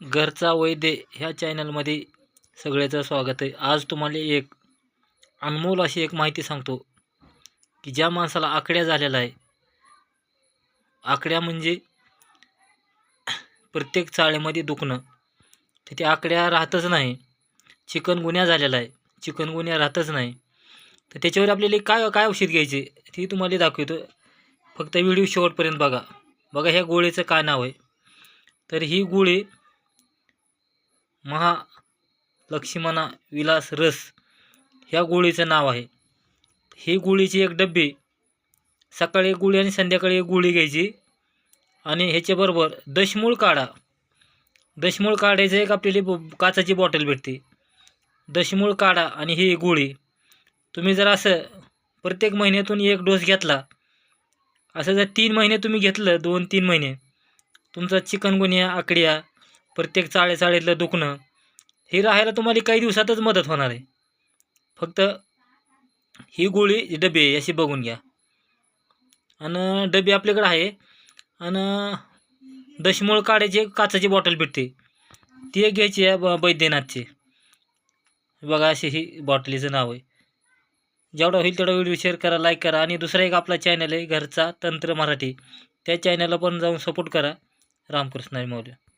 घरचा वैद्य ह्या चॅनलमध्ये सगळ्याचं स्वागत आहे. आज तुम्हाला एक अनमोल अशी एक माहिती सांगतो की ज्या माणसाला आकड्या झालेला आहे आकड्या म्हणजे प्रत्येक चाळीमध्ये दुखणं. तर ते आकड्या राहतच नाही. चिकन गुन्ह्या झालेला आहे. चिकन गुन्ह्या राहतच नाही. तर त्याच्यावर आपल्याला काय काय औषध घ्यायचे ती तुम्हाला दाखवतो. फक्त व्हिडिओ शेवटपर्यंत बघा. बघा ह्या गोळीचं काय नाव आहे. तर ही गोळी महा लक्ष्मणा विलास रस ह्या गोळीचं नाव आहे. ही गोळीची एक डब्बी सकाळी एक गोळी आणि संध्याकाळी एक गोळी घ्यायची आणि ह्याच्याबरोबर दशमूळ काढा. दशमूळ काढायचं एक आपल्याला ब- काचाची बॉटल भेटते. दशमूळ काढा आणि ही गोळी. तुम्ही जर असं प्रत्येक महिन्यातून एक डोस घेतला असं जर तीन महिने तुम्ही घेतलं दोन तीन महिने तुमचा चिकनगुनिया आकड्या प्रत्येक चाळे चाळीतलं दुखणं हे राहायला तुम्हाला काही दिवसातच मदत होणार आहे. फक्त ही गोळी डबे आहे अशी बघून घ्या. आणि डबे आपल्याकडे आहे. आणि दशमूळ काढायची काचाची बॉटल भेटते. ती एक घ्यायची आहे ब- बैद्यनाथची. बघा अशी ही बॉटलीचं नाव आहे. जेवढा होईल तेवढा व्हिडिओ शेअर करा लाईक करा. आणि दुसरा एक आपला चॅनल आहे घरचा तंत्र मराठी. त्या चॅनलला पण जाऊन सपोर्ट करा. रामकृष्ण मौर्य.